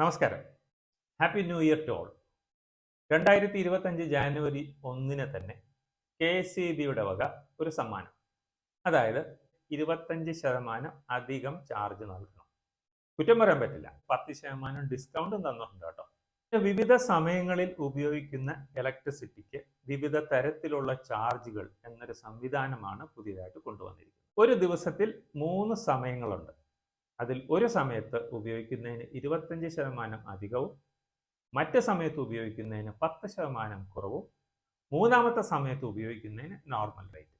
നമസ്കാരം. Happy new year to all രണ്ടായിരത്തി ഇരുപത്തഞ്ച് ജാനുവരി ഒന്നിന് തന്നെ കെ ഇ ബിയുടെ വക ഒരു സമ്മാനം. അതായത് ഇരുപത്തഞ്ച് ശതമാനം അധികം ചാർജ് നൽകണം. കുറ്റം പറയാൻ പറ്റില്ല. പത്ത് ശതമാനം ഡിസ്കൗണ്ടും തന്നിട്ടുണ്ട് കേട്ടോ. വിവിധ സമയങ്ങളിൽ ഉപയോഗിക്കുന്ന ഇലക്ട്രിസിറ്റിക്ക് വിവിധ തരത്തിലുള്ള ചാർജുകൾ എന്നൊരു സംവിധാനമാണ് പുതിയതായിട്ട് കൊണ്ടുവന്നിരിക്കുന്നത്. ഒരു ദിവസത്തിൽ മൂന്ന് സമയങ്ങളുണ്ട്. അതിൽ ഒരു സമയത്ത് ഉപയോഗിക്കുന്നതിന് ഇരുപത്തഞ്ച് ശതമാനം അധികവും മറ്റ് സമയത്ത് ഉപയോഗിക്കുന്നതിന് പത്ത് ശതമാനം കുറവും മൂന്നാമത്തെ സമയത്ത് ഉപയോഗിക്കുന്നതിന് നോർമൽ റേറ്റ്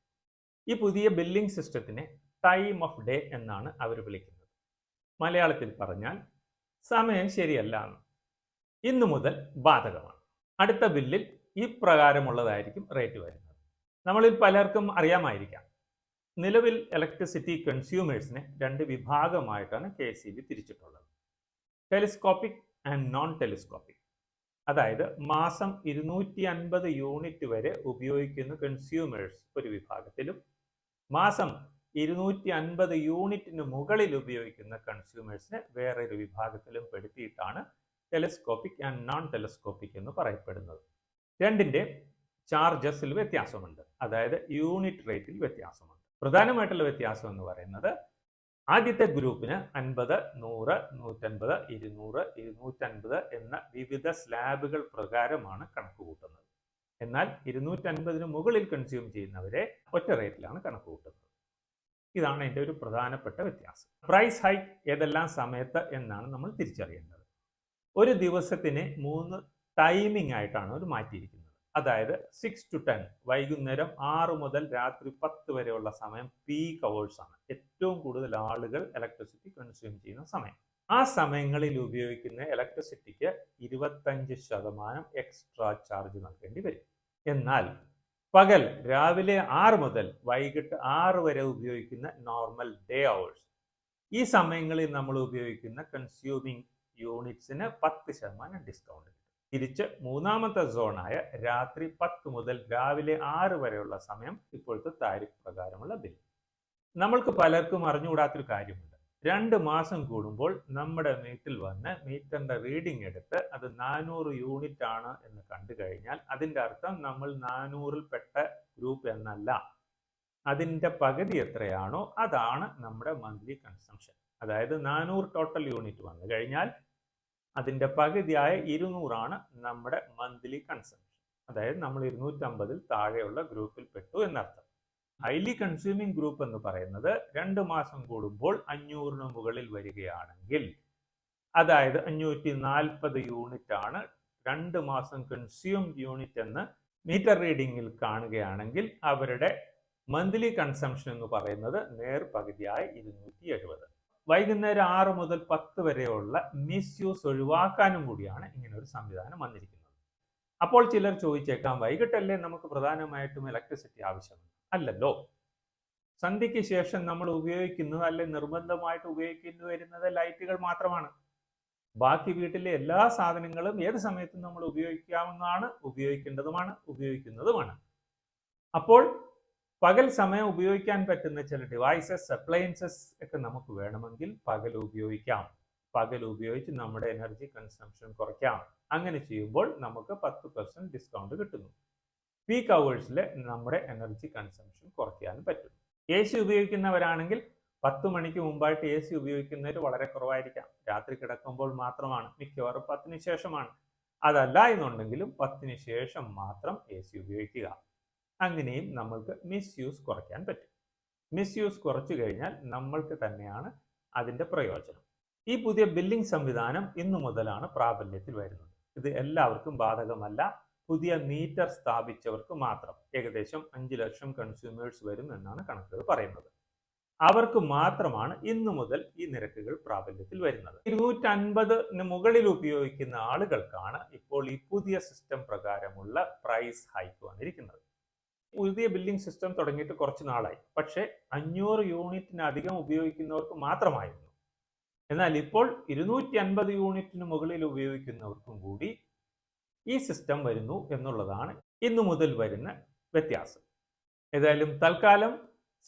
ഈ പുതിയ ബില്ലിംഗ് സിസ്റ്റത്തിനെ ടൈം ഓഫ് ഡേ എന്നാണ് അവർ വിളിക്കുന്നത്. മലയാളത്തിൽ പറഞ്ഞാൽ സമയം ശരിയല്ല എന്ന്. ഇന്നു മുതൽ ബാധകമാണ്. അടുത്ത ബില്ലിൽ ഈ പ്രകാരമുള്ളതായിരിക്കും റേറ്റ് വരുന്നത്. നമ്മളിൽ പലർക്കും അറിയാമായിരിക്കാം. നിലവിൽ ഇലക്ട്രിസിറ്റി കൺസ്യൂമേഴ്സിനെ രണ്ട് വിഭാഗമായിട്ടാണ് കെ എസ് ഇ ബി തിരിച്ചിട്ടുള്ളത്. ടെലിസ്കോപ്പിക് ആൻഡ് നോൺ ടെലിസ്കോപ്പിക് അതായത് മാസം ഇരുന്നൂറ്റി അൻപത് യൂണിറ്റ് വരെ ഉപയോഗിക്കുന്ന കൺസ്യൂമേഴ്സ് ഒരു വിഭാഗത്തിലും മാസം ഇരുന്നൂറ്റി അൻപത് യൂണിറ്റിന് മുകളിൽ ഉപയോഗിക്കുന്ന കൺസ്യൂമേഴ്സിനെ വേറൊരു വിഭാഗത്തിലും പെടുത്തിയിട്ടാണ് ടെലിസ്കോപ്പിക് ആൻഡ് നോൺ ടെലിസ്കോപ്പിക് എന്ന് പറയപ്പെടുന്നത്. രണ്ടിന്റെ ചാർജസിൽ വ്യത്യാസമുണ്ട്. അതായത് യൂണിറ്റ് റേറ്റിൽ വ്യത്യാസമുണ്ട്. പ്രധാനമായിട്ടുള്ള വ്യത്യാസം എന്ന് പറയുന്നത് ആദ്യത്തെ ഗ്രൂപ്പിന് അൻപത് നൂറ് നൂറ്റൻപത് ഇരുന്നൂറ് ഇരുന്നൂറ്റൻപത് എന്ന വിവിധ സ്ലാബുകൾ പ്രകാരമാണ് കണക്ക് കൂട്ടുന്നത്. എന്നാൽ ഇരുന്നൂറ്റൻപതിന് മുകളിൽ കൺസ്യൂം ചെയ്യുന്നവരെ ഒറ്റ റേറ്റിലാണ് കണക്ക് കൂട്ടുന്നത്. ഇതാണ് എന്റെ ഒരു പ്രധാനപ്പെട്ട വ്യത്യാസം. പ്രൈസ് ഹൈക്ക് ഏതെല്ലാം സമയത്ത് എന്നാണ് നമ്മൾ തിരിച്ചറിയേണ്ടത്. ഒരു ദിവസത്തിന് മൂന്ന് ടൈമിംഗ് ആയിട്ടാണ് അവർ മാറ്റിയിരിക്കുന്നത്. അതായത് സിക്സ് ടു ടെൻ വൈകുന്നേരം ആറ് മുതൽ രാത്രി പത്ത് വരെയുള്ള സമയം പീക്ക് അവേഴ്സ് ആണ്. ഏറ്റവും കൂടുതൽ ആളുകൾ ഇലക്ട്രിസിറ്റി കൺസ്യൂം ചെയ്യുന്ന സമയം. ആ സമയങ്ങളിൽ ഉപയോഗിക്കുന്ന ഇലക്ട്രിസിറ്റിക്ക് ഇരുപത്തഞ്ച് ശതമാനം എക്സ്ട്രാ ചാർജ് നൽകേണ്ടി വരും. എന്നാൽ പകൽ രാവിലെ ആറ് മുതൽ വൈകിട്ട് ആറ് വരെ ഉപയോഗിക്കുന്ന നോർമൽ ഡേ അവേഴ്സ് ഈ സമയങ്ങളിൽ നമ്മൾ ഉപയോഗിക്കുന്ന കൺസ്യൂമിംഗ് യൂണിറ്റ്സിന് പത്ത് ശതമാനം ഡിസ്കൗണ്ട് തിരിച്ച് മൂന്നാമത്തെ സോണായ രാത്രി പത്ത് മുതൽ രാവിലെ ആറ് വരെയുള്ള സമയം ഇപ്പോഴത്തെ താരിഫ് പ്രകാരമുള്ള ബിൽ നമ്മൾക്ക് പലർക്കും അറിഞ്ഞുകൂടാത്തൊരു കാര്യമുണ്ട്. രണ്ട് മാസം കൂടുമ്പോൾ നമ്മുടെ മീറ്റിൽ വന്ന് മീറ്ററിന്റെ റീഡിംഗ് എടുത്ത് അത് നാനൂറ് യൂണിറ്റ് ആണ് എന്ന് കണ്ടു കഴിഞ്ഞാൽ അതിന്റെ അർത്ഥം നമ്മൾ നാനൂറിൽ പെട്ട ഗ്രൂപ്പ് എന്നല്ല. അതിന്റെ പകുതി എത്രയാണോ അതാണ് നമ്മുടെ മന്ത്ലി കൺസംഷൻ അതായത് നാനൂറ് ടോട്ടൽ യൂണിറ്റ് വന്നു കഴിഞ്ഞാൽ അതിന്റെ പകുതിയായ ഇരുന്നൂറാണ് നമ്മുടെ മന്ത്ലി കൺസംഷൻ അതായത് നമ്മൾ ഇരുന്നൂറ്റമ്പതിൽ താഴെയുള്ള ഗ്രൂപ്പിൽ പെട്ടു എന്നർത്ഥം. ഹൈലി കൺസ്യൂമിംഗ് ഗ്രൂപ്പ് എന്ന് പറയുന്നത് രണ്ട് മാസം കൂടുമ്പോൾ അഞ്ഞൂറിന് മുകളിൽ വരികയാണെങ്കിൽ അതായത് അഞ്ഞൂറ്റി നാൽപ്പത് യൂണിറ്റ് ആണ് രണ്ട് മാസം കൺസ്യൂം യൂണിറ്റ് എന്ന് മീറ്റർ റീഡിങ്ങിൽ കാണുകയാണെങ്കിൽ അവരുടെ മന്ത്ലി കൺസംഷൻ എന്ന് പറയുന്നത് നേർ പകുതിയായ ഇരുന്നൂറ്റി എഴുപത്. വൈകുന്നേരം ആറ് മുതൽ പത്ത് വരെയുള്ള മിസ്യൂസ് ഒഴിവാക്കാനും കൂടിയാണ് ഇങ്ങനെ ഒരു സംവിധാനം വന്നിരിക്കുന്നത്. അപ്പോൾ ചിലർ ചോദിച്ചേക്കാം വൈകിട്ടല്ലേ നമുക്ക് പ്രധാനമായിട്ടും ഇലക്ട്രിസിറ്റി ആവശ്യമുണ്ട് അല്ലല്ലോ. സന്ധ്യയ്ക്ക് ശേഷം നമ്മൾ ഉപയോഗിക്കുന്നത് അല്ലെ നിർബന്ധമായിട്ട് ഉപയോഗിക്കുന്നു വരുന്നത് ലൈറ്റുകൾ മാത്രമാണ്. ബാക്കി വീട്ടിലെ എല്ലാ സാധനങ്ങളും ഏത് സമയത്തും നമ്മൾ ഉപയോഗിക്കാവുന്നതാണ് ഉപയോഗിക്കേണ്ടതുമാണ് ഉപയോഗിക്കുന്നതുമാണ്. അപ്പോൾ പകൽ സമയം ഉപയോഗിക്കാൻ പറ്റുന്ന ചില ഡിവൈസസ് അപ്ലയൻസസ് ഒക്കെ നമുക്ക് വേണമെങ്കിൽ പകൽ ഉപയോഗിക്കാം. പകൽ ഉപയോഗിച്ച് നമ്മുടെ എനർജി കൺസംഷൻ കുറയ്ക്കാം. അങ്ങനെ ചെയ്യുമ്പോൾ നമുക്ക് പത്ത് പെർസെന്റ് ഡിസ്കൗണ്ട് കിട്ടുന്നു. പീക്ക് അവേഴ്സിൽ നമ്മുടെ എനർജി കൺസംഷൻ കുറയ്ക്കാനും പറ്റും. എ സി ഉപയോഗിക്കുന്നവരാണെങ്കിൽ പത്ത് മണിക്ക് മുമ്പായിട്ട് എ സി ഉപയോഗിക്കുന്നവർ വളരെ കുറവായിരിക്കാം. രാത്രി കിടക്കുമ്പോൾ മാത്രമാണ് മിക്കവാറും പത്തിന് ശേഷമാണ്. അതല്ല എന്നുണ്ടെങ്കിലും പത്തിന് ശേഷം മാത്രം എ സി ഉപയോഗിക്കുക. അങ്ങനെയും നമ്മൾക്ക് മിസ്യൂസ് കുറയ്ക്കാൻ പറ്റും. മിസ്യൂസ് കുറച്ചു കഴിഞ്ഞാൽ നമ്മൾക്ക് തന്നെയാണ് അതിന്റെ പ്രയോജനം. ഈ പുതിയ ബില്ലിംഗ് സംവിധാനം ഇന്നു മുതലാണ് പ്രാബല്യത്തിൽ വരുന്നത്. ഇത് എല്ലാവർക്കും ബാധകമല്ല. പുതിയ മീറ്റർ സ്ഥാപിച്ചവർക്ക് മാത്രം. ഏകദേശം അഞ്ച് ലക്ഷം കൺസ്യൂമേഴ്സ് വരും എന്നാണ് കണക്കുകൾ പറയുന്നത്. അവർക്ക് മാത്രമാണ് ഇന്നു മുതൽ ഈ നിരക്കുകൾ പ്രാബല്യത്തിൽ വരുന്നത്. ഇരുന്നൂറ്റൻപതിന് മുകളിൽ ഉപയോഗിക്കുന്ന ആളുകൾക്കാണ് ഇപ്പോൾ ഈ പുതിയ സിസ്റ്റം പ്രകാരമുള്ള പ്രൈസ് ഹൈക്ക് വന്നിരിക്കുന്നത്. പുതിയ ബില്ലിംഗ് സിസ്റ്റം തുടങ്ങിയിട്ട് കുറച്ച് നാളായി. പക്ഷേ അഞ്ഞൂറ് യൂണിറ്റിനധികം ഉപയോഗിക്കുന്നവർക്ക് മാത്രമായിരുന്നു. എന്നാൽ ഇപ്പോൾ ഇരുന്നൂറ്റി അൻപത് യൂണിറ്റിന് മുകളിൽ ഉപയോഗിക്കുന്നവർക്കും കൂടി ഈ സിസ്റ്റം വരുന്നു എന്നുള്ളതാണ് ഇന്നു മുതൽ വരുന്ന വ്യത്യാസം. ഏതായാലും തൽക്കാലം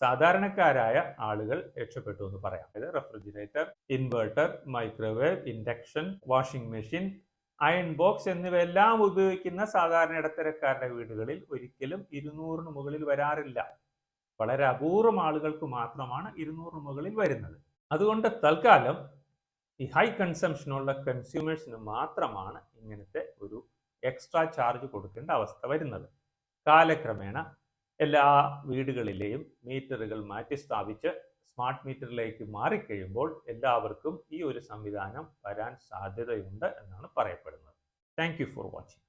സാധാരണക്കാരായ ആളുകൾ രക്ഷപ്പെട്ടു എന്ന് പറയാം. അതായത് refrigerator inverter microwave induction washing machine iron box എന്നിവയെല്ലാം ഉപയോഗിക്കുന്ന സാധാരണ ഇടത്തരക്കാരുടെ വീടുകളിൽ ഒരിക്കലും ഇരുന്നൂറിന് മുകളിൽ വരാറില്ല. വളരെ അപൂർവം ആളുകൾക്ക് മാത്രമാണ് ഇരുന്നൂറിന് മുകളിൽ വരുന്നത്. അതുകൊണ്ട് തൽക്കാലം ഈ ഹൈ കൺസംഷനുള്ള കൺസ്യൂമേഴ്സിന് മാത്രമാണ് ഇങ്ങനത്തെ ഒരു എക്സ്ട്രാ ചാർജ് കൊടുക്കേണ്ട അവസ്ഥ വരുന്നത്. കാലക്രമേണ എല്ലാ വീടുകളിലെയും മീറ്ററുകൾ മാറ്റി സ്ഥാപിച്ച് സ്മാർട്ട് മീറ്ററിലേക്ക് മാറിക്കഴിയുമ്പോൾ എല്ലാവർക്കും ഈ ഒരു സംവിധാനം വരാൻ സാധ്യതയുണ്ട് എന്നാണ് പറയപ്പെടുന്നത്. Thank for watching